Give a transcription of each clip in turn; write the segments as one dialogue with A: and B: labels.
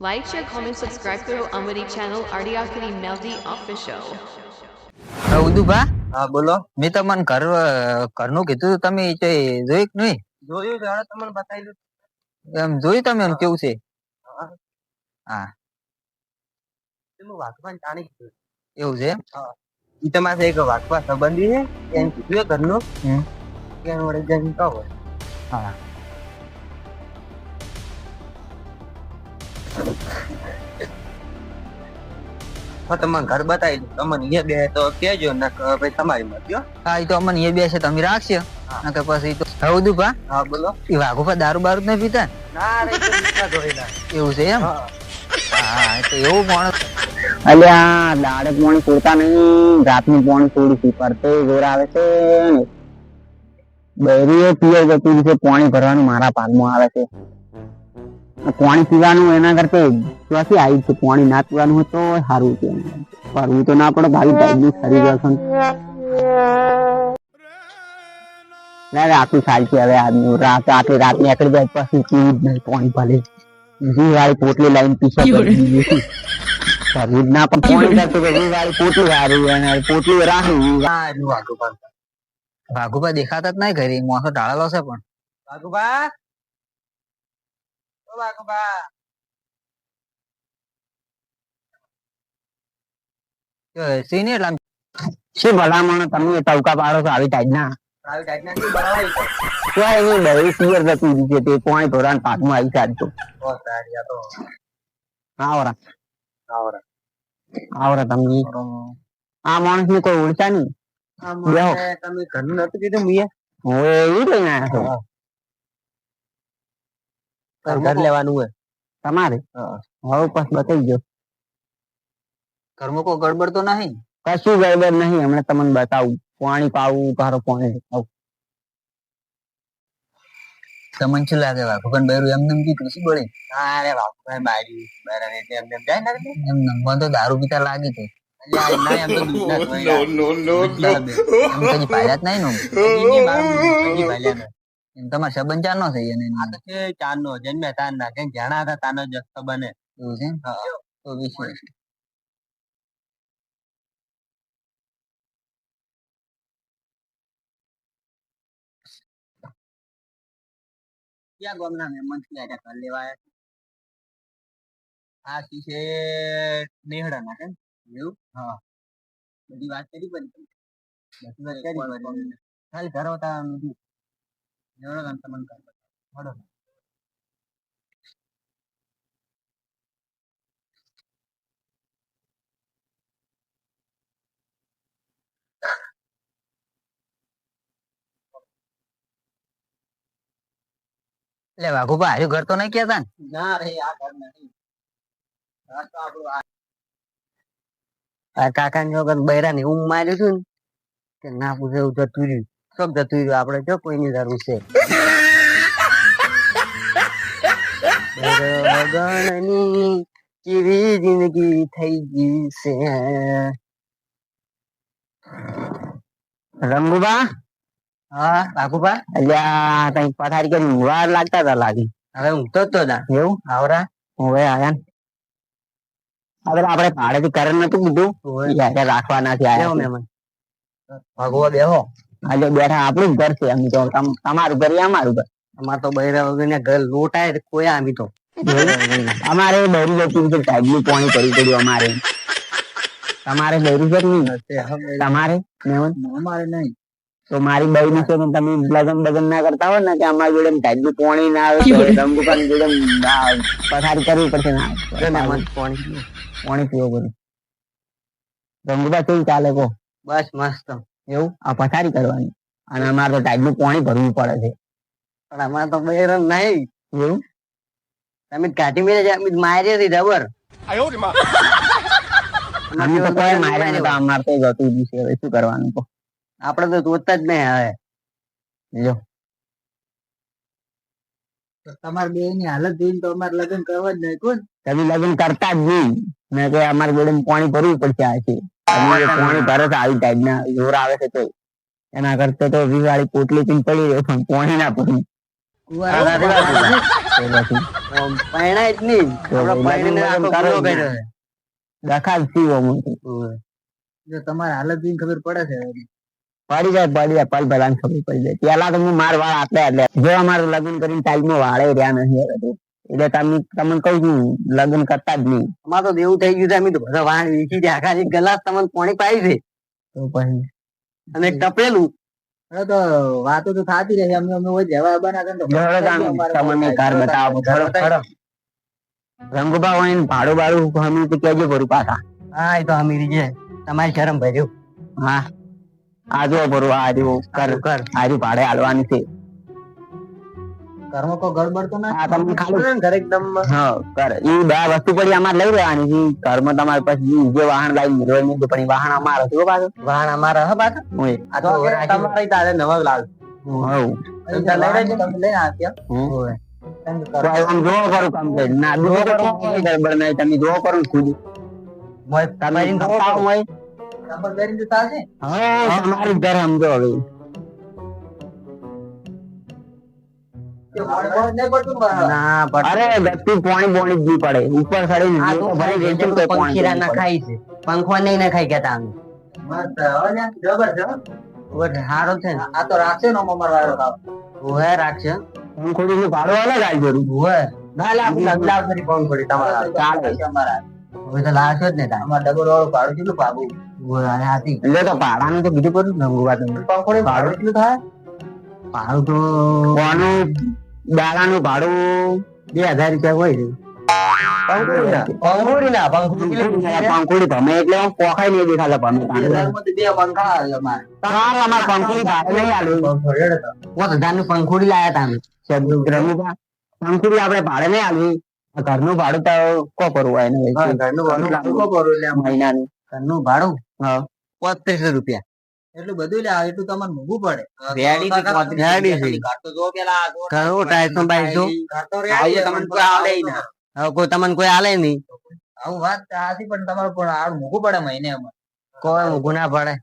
A: Like, share, comment, subscribe કરો અમારી channel Adiyakari Meldi official
B: Udubha
C: હા બોલો.
B: મેં તમને ઘર ઘરનું કીધું તું તમે તે જોયું કે નહીં?
C: જોયું છે તમને બતાવી દઉં
B: એમ જોયું તમે એમ કેવું છે?
C: હા. વાઘવાન જાણી ગયું
B: એવું છે એ
C: ઈ તમારે એક વાઘવા સંબંધી છે એમ કીધું ઘરનું. કે એનું વડે જઈને કહો
B: હા.
C: હા તમને ઘર બતાવી દઉં. તમને અહીંયા બે તો કહેજો ને ભાઈ તમારી મરજી હા.
B: એ તો અમને એ બે છે તમે રાખશો. નકર પછી તો હવે ઉદુભા
C: હા બોલો.
B: એ વાઘુભા દારૂ બારૂ નહીં પીતા ના?
C: રે તો બીજા જોયેલા.
B: એવું છે એમ?
C: હા.
B: હા તો એવું માણસ.
D: અલ્યા દાડે પોણી પૂરતા નહીં રાતનું પોણી થોડું પી પડતે જોર આવે છે બૈરીએ પીએ જતું છે પાણી ભરવાનું મારા ભાગમાં આવે છે. પાણી પીવાનું એના કરતા ક્યાંથી આવી છે. પાણી ના પીવાનું હોય તો સારું છે. ભરવું તો ના પડે ભાવી ભાઈ ખરી જશે ના આખું સારી છે. હવે આજનું રાત આટલી રાત નીકળી જાય પછી પીવું જ નહીં પાણી ભલે. બીજી વાળી પોટલી લાઈન પીશે ભરવું ના પણ પાણી કરતું કે વાળી પોટલી હારી અને પોટલી રાહી
C: હા એનું વાઘુબા
B: વાઘુભા દેખાતા જ નહીં ઘરે. મોસો ઢાળેલો છે પણ.
C: વાઘુબા ઓ વાઘુબા
B: તો સી નહીં
D: શું ભલામણ? તમે ટવકા પાડો છો આવી ટાઈપ ના
C: આવી ટાઈપના શું બનાવાય છે?
D: તો એની બધી સિયર જતી રહી તે તે પાણી ભરવાનું પાકમાં આવી સાચતો
C: ઓ સારી આ તો?
D: આવરા.
C: આવરા.
D: આવરા તમે. આ માણસ ને કોઈ ઓળખા નહીં?
C: તમે ઘર નતું કીધું મુએ
D: હું એવું લઈને આવ્યા છો
C: ઘર લેવાનું હોય.
D: તમારે? હવે પાસ બતાવી ગયો
B: ઘરમાં કોઈ ગડબડ તો નહીં?
D: કશું ગડબડ નહીં હમણાં તમને બતાવું. પાણી પાવું તારો પાણી. પાવું
B: તમને શું લાગે વાઘુભાઈ બૈરું એમ કીધું શું બળી
C: અરે વાઘુભાઈ બારી બરાબર એટલે એમ જાય ને
B: એમ મને તો દારૂ પીતા લાગી હતી
C: નો
B: નો
C: નો
B: ને. તમારે સંબંધ ચાર નો થઈ જાય
C: આ તો ચાર નો જન્મ્યા તાર ના કે જાણા હતા તાનો જ બને.
B: એવું છે તો વિશે
C: ક્યાં ગામના મહેમાન છે આજે ઘર લેવા આયા છે? આ કી છે? નેહડાના કેમ એવું? હા. બધી વાત કરી પણ બધી વાત કરી પણ ખાલી ઘર હતા નથી అంతమంది કર હડો
B: એટલે વાઘુભા હાર્યું ઘર તો નહીં કેતા ને
C: ના રે આ
D: કાકા ને વગર બૈરા ને ઊંઘ માર્યું ને, કે ના પૂછે એવું જતું રહ્યું. સબ જતું રહ્યું આપણે જો કોઈની જરૂર છે કેવી જિંદગી થઈ ગઈ છે. રંગુબા?
B: હા વાઘુભા
D: અલ્યા કઈ પથારી કરી વાર લાગતા હતા લાગી.
B: હવે ઊંઘતો જ તો ના
D: એવું?
B: આવરા.
D: હવે આયા હવે આપણે ભાડેથી કરે નતું કીધું. રાખવાના છે આયા
B: ભગવા બેહો.
D: આજે બેઠા આપણું જ ઘર છે અમે તો તમારું ઘર અમારું ઘર.
C: અમાર તો બૈરા વગર ઘર લોટાય કોઈ આમી તો.
D: અમારે બૈરી જતી છે ટાઈપનું પાણી કરી પડ્યું અમારે. તમારે બૈરી છે નહીં? તમારે? મેવન?
C: અમારે નહીં.
D: તો મારી બાઈ છે પણ તમે લગન બગન ના કરતા હોય ને કે અમારી જોડે ટાઈપનું પોણી ના આવે તો પણ જોડે આ પથારી કરવી પડશે ના.
C: પોણી
D: પાણી બધું. પીવો પડે રંગુપા કેવું ચાલે કહો?
C: બસ મસ્ત.
D: એવું? આ પથારી કરવાની. અને અમારે તો ટાઈપનું પાણી ભરવું પડે છે.
C: પણ અમારે તો બૈરા નહીં.
D: એવું?
C: તમે કાઢી મેળે છે અમે મારી હતી જબર
D: અમે તો કોઈ મારે નતા અમારે તો જતું જ છે હવે શું કરવાનું તો
C: આપણે તો જોતા જ નહીં હવે.
D: જો
C: તમારે બે ની હાલત જોઈને તો અમારે લગ્ન કરવા જ નહીં કોણ?
D: તમે લગ્ન કરતા જ નહીં. મેં કે અમારે જોડે પાણી ભરવું પડશે આ છે. પાણી ભરે છે આવી ટાઈપ જોર આવે છે તો. એના કરતા તો વી વાળી પોટલી ચીન પડી રહ્યો પણ પાણી ના
B: પડી?
D: દખાલ
B: જો તમારે હાલત જોઈને ખબર પડે છે.
D: પડી જાય પડી જાય પલ ભલા ખબર પડી જાય. પેલા તો હું માર વાળ આટલે આટલે જો અમારે લગ્ન કરીને ટાઈમ વાળે રહ્યા નથી. એટલે તમને તમને કહું છું લગ્ન કરતા જ નહીં.
B: અમારે તો એવું થઈ ગયું છે અમે તો બધા વાણ વેચી દે આખા એક ગલાસ તમને પાણી પાઈ છે.
D: તો પછી?
B: અને એક ટપેલું તો વાતો તો થતી રહે. જવા
D: બતાવો. હોય ને ભાડું ભાડું હમી તો કેજો ભરું પાછા.
B: હા એ તો અમીરી છે. તમારી શરમ ભર્યું
D: હા. આ જો ભરું આજુ કર.
B: કર.
D: આજુ ભાડે હાલવાની છે.
B: ઘરમાં કોઈ ગડબડ તો ના
D: તમને ખાલી
B: ઘર એકદમ
D: હા કર એ બે વસ્તુ પડી અમાર લઈ લેવાની જી ઘરમાં તમારે પછી જે વાહન લાવી રોય નહીં પણ વાહન અમાર હતું પાછું.
B: વાણ અમારા હા
D: ઓય
B: આ તો તમારે તારે નવા. હોય
D: તો આમ જોવો કરું complete. ના જોવો કરું ગડબડ નહીં તમે જોવો કરું ખુદ.
B: નંબર
D: હા તમારી જ ઘર સમજો હવે. અરે વ્યક્તિ પોણી પોણી જી પડે. ઉપર ચડી
B: આ તો પંખીરા
D: જ
B: ના
D: પડે.
B: ખાઈ છે. પંખો નહીં ના કેતા અમે. હારો છે આ તો રાખશે નો મમર વાળો ખાવ રાખશે.
D: પંખોડી નું ભાડું અલગ આવી જરૂર
B: ઓહે ના લે આપણે અગલા ફોન કરી તમારા
D: ચાલે.
B: હવે તો લાવશો જ ને તાર. અમાર ડબલ વાળું ભાડું કેટલું હાથી.
D: એટલે તો ભાડાનું તો બીજું કરું નંગુવા વાત
B: પંખોડી ભાડું? કેટલું થાય?
D: ભાડું તો કોનું? દાડાનું ભાડું બે હજાર રૂપિયા હોય
B: પંખુડી
D: ભમે એટલે પોખાય નહીં દેખાતા ભમે
B: આવે અમારે.
D: પંખુડી ભાડે નહીં આલું.
B: પંખોડી લાયા તા અમે.
D: પંખુડી આપણે ભાડે નહીં આલવી ઘરનું ભાડું તો કો કરવું હોય
B: ઘરનું ભાડું
D: મહિનાનું.
B: ઘરનું ભાડું?
D: હા.
B: પોત્રીસો રૂપિયા. એટલું બધું લે એટલું તમારે મોંઘું પડે.
D: રેડી
B: તમને કોઈ આલે ના. હવે કોઈ તમને કોઈ આલે નહીં. આવું વાત પણ તમારું પણ આ મોંઘું પડે મહિને કોઈ મોંઘું ના પડે.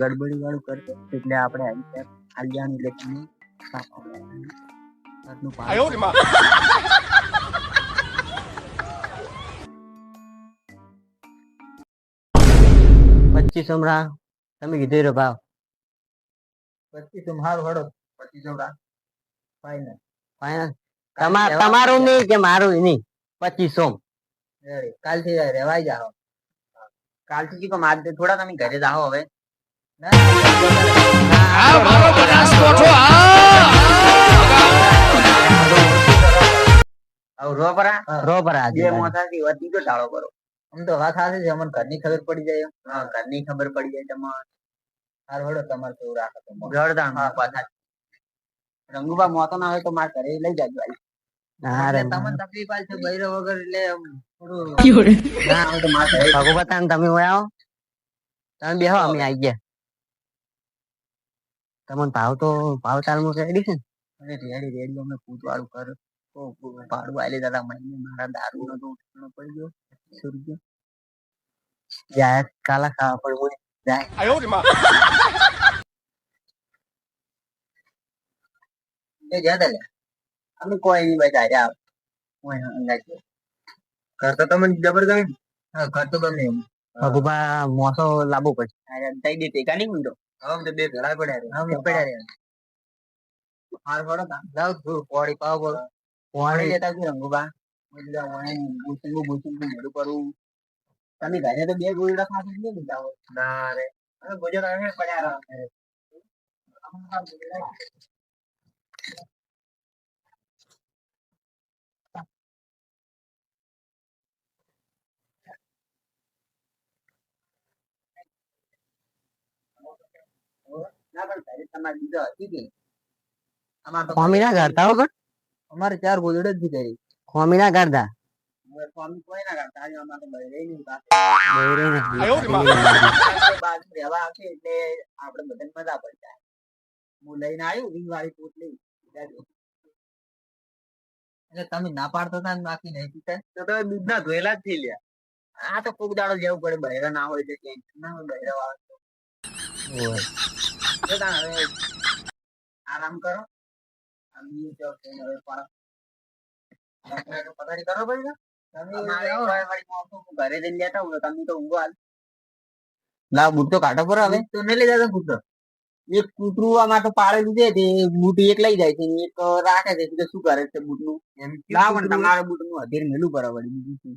B: ગડબડી વાળું કરતો એટલે આપણે આવી. ગયા પચીસો માં તમે કીધો રો ભાવ. પચીસો મારું હડો. પચીસો ફાઈનલ ફાઈનલ તમારું નહીં કે મારું નહીં. પચીસો કાલથી રેવાઈ જાઓ. કાલથી જી માર થોડા તમે ઘરે જાઓ હવે. રોપરા બે મોથાથી વધી ગયો ટાળો કરો આમ તો વાત સાચી છે અમને ઘરની ખબર પડી જાય હા ઘરની ખબર પડી જાય તમારે. હાર હળો તમારે કેવું રાખો તો જળદાણ હા પાછા રંગુબા મોતો ના હોય તો માર ઘરે લઈ જાજો તમને તકલીફ છે બૈરો વગર એટલે ભગવતાન તમે આવો. તમે બેહો અમે આવી ગયા. તમને ભાવ તો ભાવ તાલમાં રેડી છે ને? રેડી રેડી અમે પૂતવાળું કર તો ભાડું આલે દાદા મહિને મારા દારૂ નો તો ઉઠાણો પડી ગયો. સો રૂપિયા જાય કાલા ખાવા પડવું જાય એ જ્યાં લે અમે કોઈ નહીં બચા જા કોઈ અંદાજ ઘર તો તમને જબર ગમે હા ઘર તો ગમે એમ ભગુબા મોસો લાવવો પડશે અરે દઈ દે ટેકા નહીં ઊંડો હવે તો બે ભેળા પડ્યા રે હવે પડ્યા રે હાર પડો તા લાવ થોડું પોડી પાવ પડો પોડી લેતા છું રંગુબા બધા વાણી બુચિંગું બુચિંગું બધું કરું. તમે ઘરે તો બે ગોળડા ખાતા નહીં લીધા હોય? ના રે. હવે ગુજરાત આવે પડ્યા રહે અમારે ચાર ગોદડ જ કરી
D: ખોમી ના કરતા?
B: તમે ના પાડતા હતા બાકી નહીં પીતા? તો તમે દૂધ ના ધોયેલા જ થઈ લ્યા. આ તો કોક દાડો જેવું પડે બહેરા ના હોય તો ના હોય બહેરા વાળા
C: આરામ કરો. હવે ઘરે જઈને લેતા આવું, તમે તો ઊંઘો હાલ.
B: લાવ બુટ તો કાઢો પર હવે
C: તો નહીં લઈ જતો કૂતરો એક કૂતરું આમાં તો પાળેલું છે તે બૂટ એક લઈ જાય છે એક રાખે છે તો શું કરે છે બૂટનું? લાવ પણ તમારા બૂટનું અધીર મેલું પડે વળી બીજું શું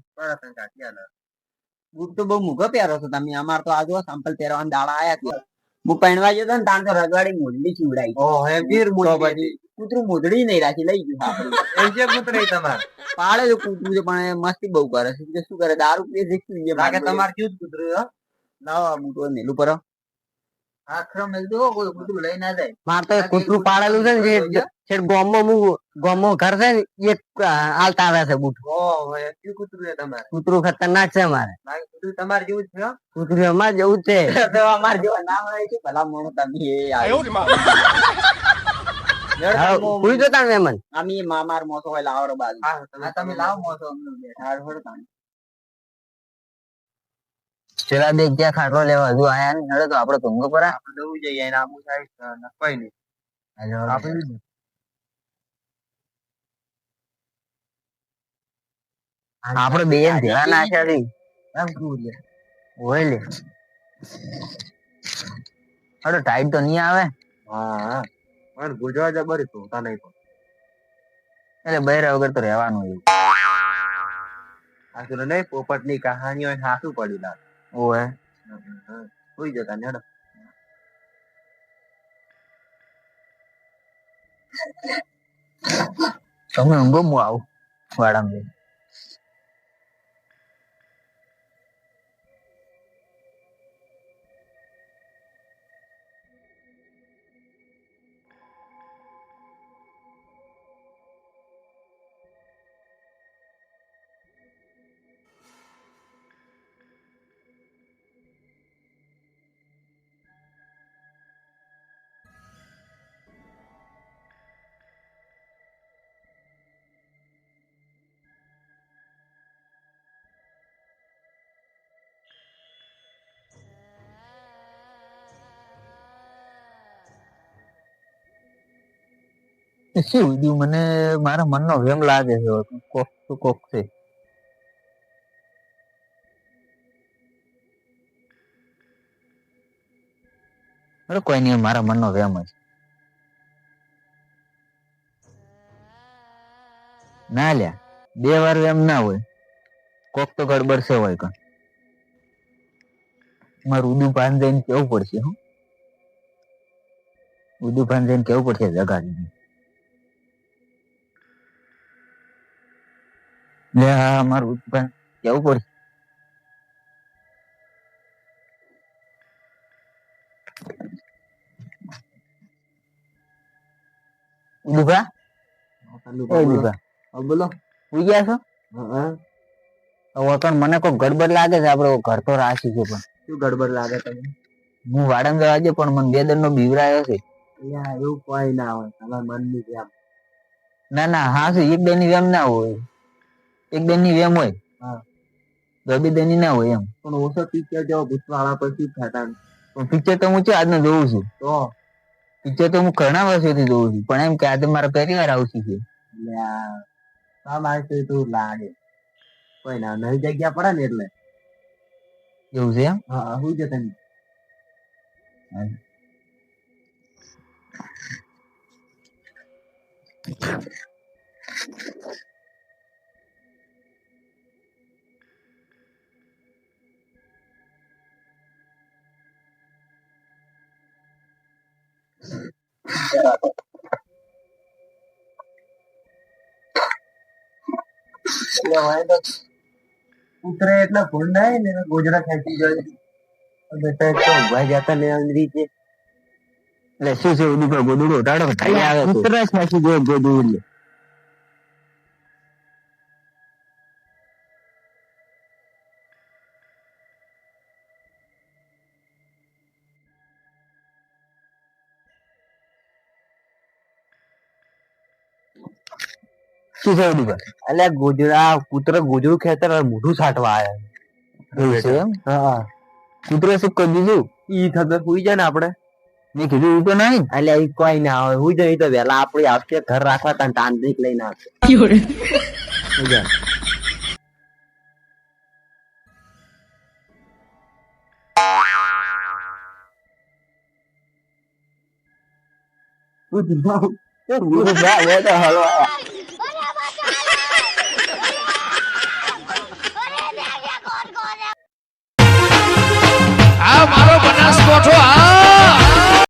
C: બૂટ તો બહુ મૂઘો પહેરો છો તમે. અમાર તો આજો સાંપલ સંપલ પહેરવાના દાડા આયા છે. હું પહેરવા ગયો ને તાણ તો રગવાડી મોઢડી ચીવડાઈ.
B: ઓહ હે
C: તો કૂતરું મોઢડી. નહીં રાખી લઈ ગયું.
B: એમ છે કૂતરી તમારે?
C: પાળેલું કૂતરું છે પણ મસ્તી બહુ કરે છે. શું કરે? દારૂ પીએ છે
B: લાગે તમારે કેવું કૂતરું હો.
C: આ બૂટ મેલું પર આખરો મેલ કોઈ કૂતરું લઈ ના જાય.
D: માર તો કૂતરું પાડેલું છે ને જે છેક ગામમાં હું ગામમાં ઘર છે ને એક આલતા આવે છે બુટ.
B: ઓહ હે કેવું કૂતરું છે તમારે?
D: કૂતરું ખતરનાક છે મારે.
B: કૂતરું તમારે જેવું છે?
D: કૂતરું અમાર જેવું છે.
C: તો અમાર જેવા ના હોય છે ભલા મોણો તમે એ અમે મામાર મોસો હોય લાવરો બાજુ.
B: હા
C: તમે લાવો મોસો અમને.
B: ચલા દેખ ક્યાં ખાટલો લેવા હજુ આયા નહીં નડે તો આપડે ભંગો પર.
C: જવું જોઈએ એને આબુ સાઈડ નફાઈ નહીં.
B: આપણે આપણે બે એમ ભેળા નાખ્યા છે એમ શું લે હોય લે. અરે ટાઈટ તો નહીં આવે?
C: હા પણ ગુજવા જબરી તા નહીં પણ.
B: એટલે બૈરા વગર તો રહેવાનું એવું
C: આ તો નહીં પોપટની કહાનીઓ સાસુ પડી લાગે
B: ઓય
C: સુઈ જતા ને હેડો.
B: તમે ઊંઘો હું આવું વાડામાં જઈને. શું ઉડ્યું મને, મારા મનનો વેમ લાગે છે કોક, તો કોક છે. અરે કોઈ નહીં, મારા મનનો વેમ જ. ના લ્યા, બે વાર વેમ ના હોય. કોક તો ગડબડ છે હોય કણ. મારું ઉદુ ભાન જઈને કેવું પડશે, હું? ઉદુ ભાન જઈને કેવું પડશે જગાડી લે મારું કેવું પડશે ઉદુભા એ
C: બોલો.
B: ઉઈ ગયા છો? મને કોઈ ગડબડ લાગે છે આપડે ઘર તો રાશી છે પણ.
C: શું ગડબડ લાગે તમને?
B: હું વાડમ જવા દે પણ મને બે દન નો બીવરાયો છે
C: એવું કોઈ ના હોય. તમારા મનની જેમ.
B: ના ના હા છે એક બે ની જેમ ના હોય. એક બેનની વેમ હોય.
C: હા.
B: બે ની ના હોય એમ.
C: પણ ઓછો પિક્ચર જેવો ભૂતવાળા પછી થતા
B: પણ પિક્ચર તો હું છે આજનો જોઉં છું.
C: તો?
B: પિક્ચર તો હું ઘણા વર્ષોથી જોઉં છું. પણ એમ કે આજે મારા પહેલી વાર આવશે છે.
C: મારે તો લાગે. કોઈ ના નવી જગ્યા પડે ને એટલે.
B: એવું છે એમ?
C: હા હું છે તમે Thank હોય તો ઉતરે એટલે ભૂલ ને, ગોજરા ખેંચી જાય. બેટા તો ઊભા જતા ને છે
B: એટલે શું છે ઉદુ પર ગોદડું ઉઠાડો ખાલી આવે
D: ઉતરસ નથી જો ગોદું
B: શું ઉદુ પર?
D: અલ્યા ગોજરા કૂતરો ગોજરું ખેતર મોઢું છાંટવા
B: એવું એમ?
D: હા.
B: કૂતરો શું કરી દીધું
D: ઈ થતો સુઈ જાય ને આપડે
B: મેં કીધું ઈ તો નહીં.
C: એટલે ઈ કોઈ ના આવે હું જઈ તો વેલા આપડી આવશે ઘર રાખવા તને તાંત્રિક લઈને આવશે. શું છે?
B: પૂરું બા, બે તો હલવા. મારો બનાસકોઠો આ